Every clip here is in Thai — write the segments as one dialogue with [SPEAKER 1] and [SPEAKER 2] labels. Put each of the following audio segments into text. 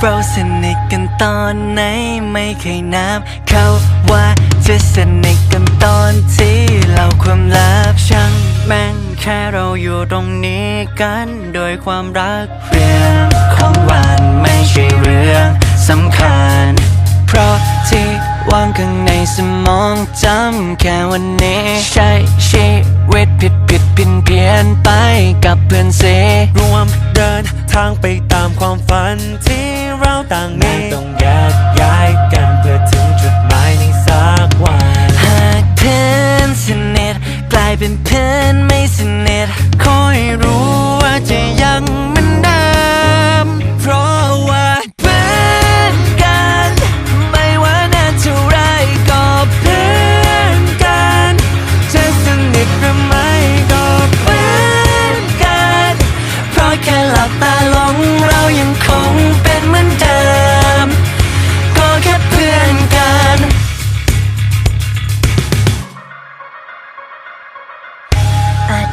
[SPEAKER 1] เราสนิทกันตอนไหนไม่เคยนับ เขาว่าจะสนิทกันตอนที่เราความลับช่างแม่งแค่เราอยู่ตรงนี้กันโดยความรักเรื่องของวันไม่ใช่เรื่องสำคัญ เพราะที่วางข้างในสมองจำแค่วันนี้ ใช้ชีวิตผิดผิดเพี้ยนเพี้ยนไปกับเพื่อนเส
[SPEAKER 2] รวมเดิน ทางไปตามความฝันที่เราต่างมีต้องแยกย้ายกันเพื่อ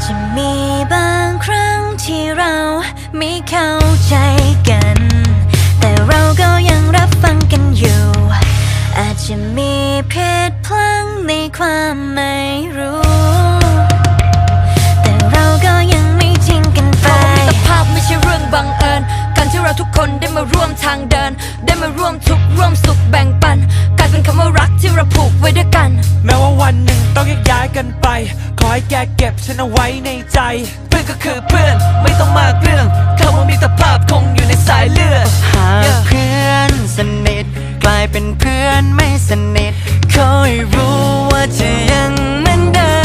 [SPEAKER 2] จะ
[SPEAKER 1] มีบางค
[SPEAKER 3] รั้งที่เราไม่เข้าใจกัน แต่เราก็ยังรับฟังกันอยู่ อาจจะมีเพศพลังในความไม่รู้
[SPEAKER 2] ฉันเอาไว้ในใจ
[SPEAKER 1] เพื่อนก็คือเพื่อนไม่ต้องมากเรื่องคำว่ามิตรภาพคงอยู่ในสายเลือดหากเพื่อนสนิทกลายเป็นเพื่อนไม่สนิทขอให้รู้ว่าจะยังเหมือนเดิ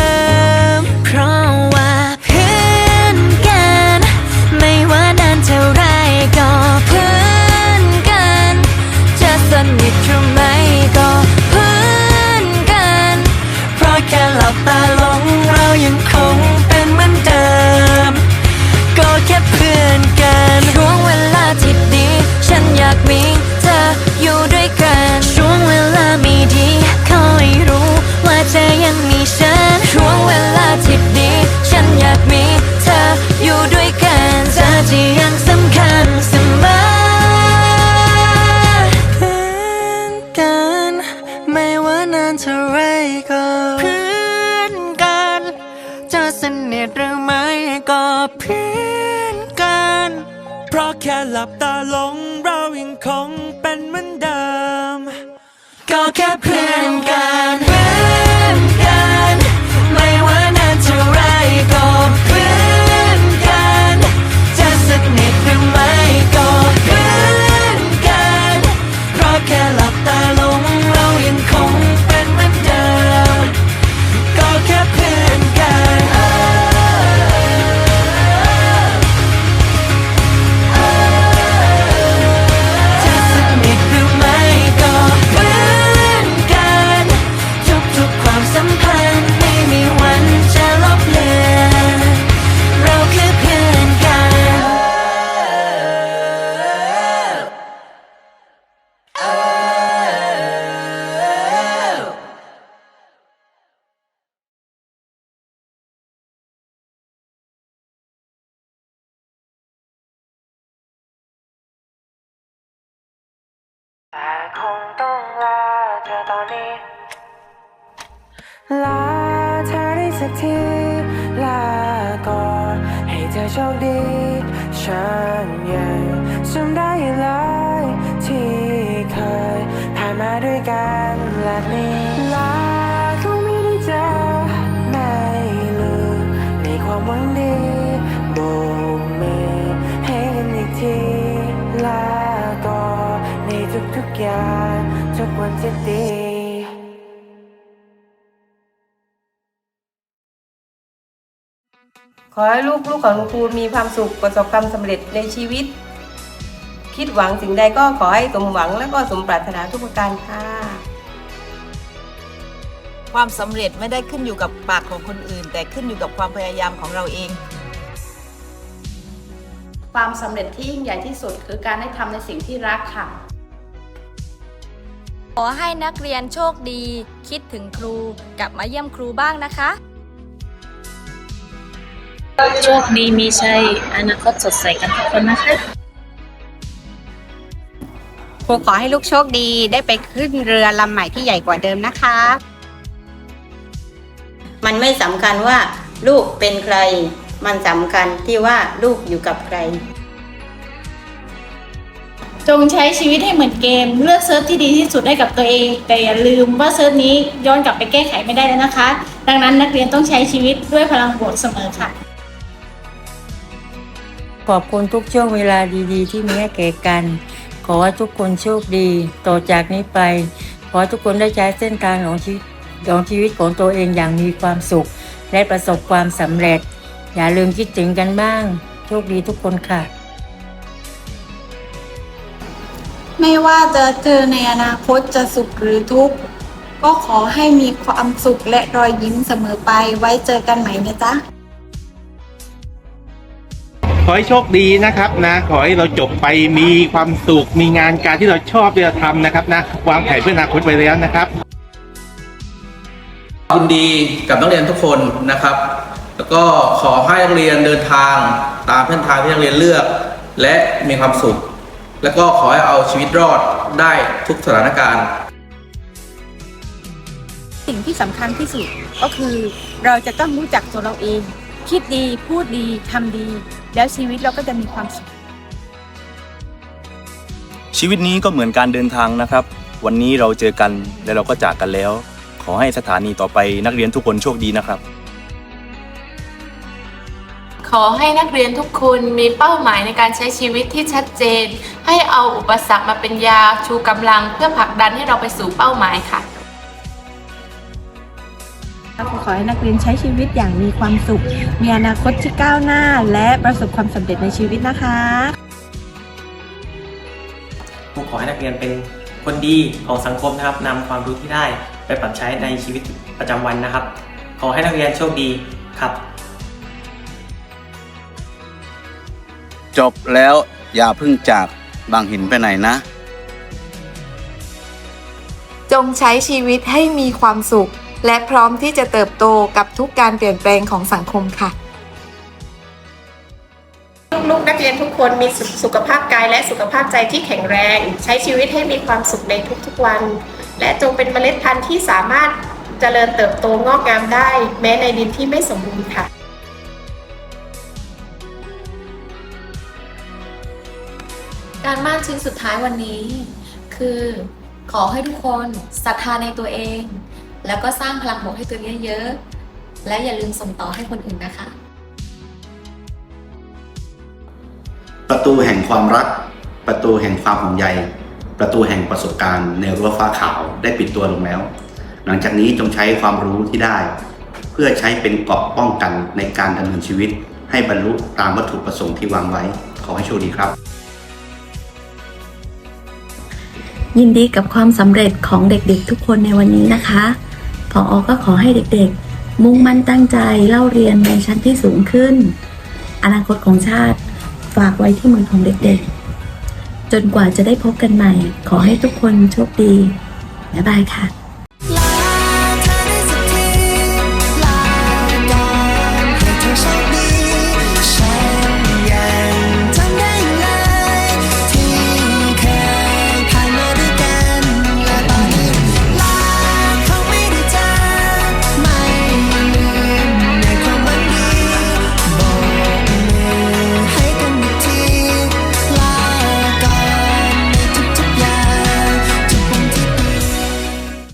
[SPEAKER 1] ม
[SPEAKER 3] เพราะว่าเพื่อนกัน ไม่ว่านานเท่าไรก็เพื่อนกัน จะสนิทหรือไม่ก็เพื่อนกัน
[SPEAKER 1] เพราะแค่หลับตาลงเรายังคงา
[SPEAKER 3] กมีเธออยู่ด้วยกัน ช่วงเวลาไม่ดีขอให้รู้ว่าเธอยังมีฉัน ช่วงเวลาที่ดี ฉันอยากมีเธออยู่ด้วยกันเธอที่ยังสำคัญเสมอ
[SPEAKER 1] เพื่อนกันไม่ว่านานเท่าไรก็เพื่อนกัน จะสนิทหรือไม่ก็เพื่อน
[SPEAKER 2] ราะแค่หลับตาลงเรายังคงเป็นเหมือนเดิม
[SPEAKER 1] ก็แค่เพื่อนกันเพื่อน คงต้องลาเธอตอนนี้
[SPEAKER 4] ลาเธอได้สักที ลาก่อนให้เธอโชคดี ฉันยังจำได้เลยที่เคยผ่านมาด้วยกันและนี้
[SPEAKER 5] ขอให้ลูกลูกของคุณครูมีความสุขประสบความสำเร็จในชีวิต คิดหวังสิ่งใดก็ขอให้สมหวังและก็สมปรารถนาทุกประการค่ะ
[SPEAKER 6] ความสำเร็จไม่ได้ขึ้นอยู่กับปากของคนอื่น แต่ขึ้นอยู่กับความพยายามของเราเอง
[SPEAKER 7] ความสำเร็จที่ยิ่งใหญ่ที่สุดคือการได้ทำในสิ่งที่รักค่ะ
[SPEAKER 8] ขอให้นักเรียนโชคดี คิดถึงครูกลับมาเยี่ยมครูบ้างนะคะ
[SPEAKER 9] โชคดีมีชัย อนาคตสดใสกันทุกคนนะคะครูขอให้ลูกโชคดีได้ไปขึ้นเรือลำใหม่ที่ใหญ่กว่าเดิมนะคะ
[SPEAKER 10] มันไม่สำคัญว่าลูกเป็นใคร มันสำคัญที่ว่าลูกอยู่กับใคร
[SPEAKER 11] จงใช้ชีวิตให้เหมือนเกม เลือกเซิร์ฟที่ดีที่สุดให้กับตัวเอง แต่อย่าลืมว่าเซิร์ฟนี้ย้อนกลับไปแก้ไขไม่ได้แล้วนะคะ ดังนั้นนักเรียนต้องใช้ชีวิตด้วยพลังบวกเสมอค่ะ
[SPEAKER 12] ขอบคุณทุกช่วงเวลาดีๆ ที่มีให้แก่กัน ขอให้ทุกคนโชคดี ต่อจากนี้ไป ขอให้ทุกคนได้ใช้เส้นทางของชีวิตของชีวิตของตัวเองอย่างมีความสุข และประสบความสำเร็จ อย่าลืมคิดถึงกันบ้าง โชคดีทุกคนค่ะ
[SPEAKER 11] ไม่ว่าจะเจอในอนาคตจะสุขหรือทุกข์ก็ขอให้มีความสุขและรอยยิ้มเสมอไปไว้เจอกันใหม่นะจ๊ะ
[SPEAKER 13] ขอให้โชคดีนะครับนะ ขอให้เราจบไปมีความสุขมีงานการที่เราชอบที่เราทำนะครับนะวางแผนเพื่ออนาคตไว้แล้วนะครับ
[SPEAKER 14] ยินดีกับนักเรียนทุกคนนะครับ แล้วก็ขอให้นักเรียนเดินทางตามเส้นทางที่นักเรียนเลือก และมีความสุข แล้วก็ขอให้เอาชีวิตรอดได้ทุกสถานการณ์
[SPEAKER 9] สิ่งที่สำคัญที่สุดก็คือเราจะต้องรู้จักตัวเราเอง คิดดีพูดดีทำดี แล้วชีวิตเราก็จะมีความสุข
[SPEAKER 15] ชีวิตนี้ก็เหมือนการเดินทางนะครับ วันนี้เราเจอกันและเราก็จากกันแล้ว ขอให้สถานีต่อไปนักเรียนทุกคนโชคดีนะครับ
[SPEAKER 7] ขอให้นักเรียนทุกคนมีเป้าหมายในการใช้ชีวิตที่ชัดเจน ให้เอาอุปสรรคมาเป็นยาชูกำลังเพื่อผลักดันให้เราไปสู่เป้าหมายค่ะ
[SPEAKER 9] ขอให้นักเรียนใช้ชีวิตอย่างมีความสุข มีอนาคตที่ก้าวหน้า และประสบความสำเร็จในชีวิตนะคะ
[SPEAKER 2] ผมขอให้นักเรียนเป็นคนดีของสังคมนะครับนำความรู้ที่ได้ไปปรับใช้ในชีวิตประจำวันนะครับ ขอให้นักเรียนโชคดีครับ
[SPEAKER 16] จบแล้วอย่าเพิ่งจากบางหินไปไหนนะ
[SPEAKER 7] จงใช้ชีวิตให้มีความสุข และพร้อมที่จะเติบโตกับทุกการเปลี่ยนแปลงของสังคมค่ะ
[SPEAKER 11] ลูกๆนักเรียนทุกคนมีสุสุขภาพกายและสุขภาพใจที่แข็งแรง ใช้ชีวิตให้มีความสุขในทุกๆวัน และจงเป็นเมล็ดพันธุ์ที่สามารถเจริญเติบโตงอกงามได้ แม้ในดินที่ไม่สมบูรณ์ค่ะ
[SPEAKER 7] การมั่นชิ้นสุดท้ายวันนี้ คือขอให้ทุกคนศรัทธาในตัวเอง แล้วก็สร้างพลังบวกให้ตัวเองเยอะๆและอย่าลืมส่งต่อให้คนอื่นนะคะ
[SPEAKER 16] ประตูแห่งความรัก ประตูแห่งความห่วงใย ประตูแห่งประสบการณ์ในรั้วฟ้าขาวได้ปิดตัวลงแล้ว หลังจากนี้จงใช้ความรู้ที่ได้ เพื่อใช้เป็นเกราะป้องกันในการดำเนินชีวิต ให้บรรลุตามวัตถุประสงค์ที่วางไว้ ขอให้โชคดีครับ
[SPEAKER 3] ยินดีกับความสำเร็จของเด็กๆทุกคนในวันนี้นะคะ พออก็ขอให้เด็กๆ มุ่งมั่นตั้งใจเล่าเรียนในชั้นที่สูงขึ้น อนาคตของชาติฝากไว้ที่มือของเด็กๆ จนกว่าจะได้พบกันใหม่ ขอให้ทุกคนโชคดี บ๊ายบายค่ะ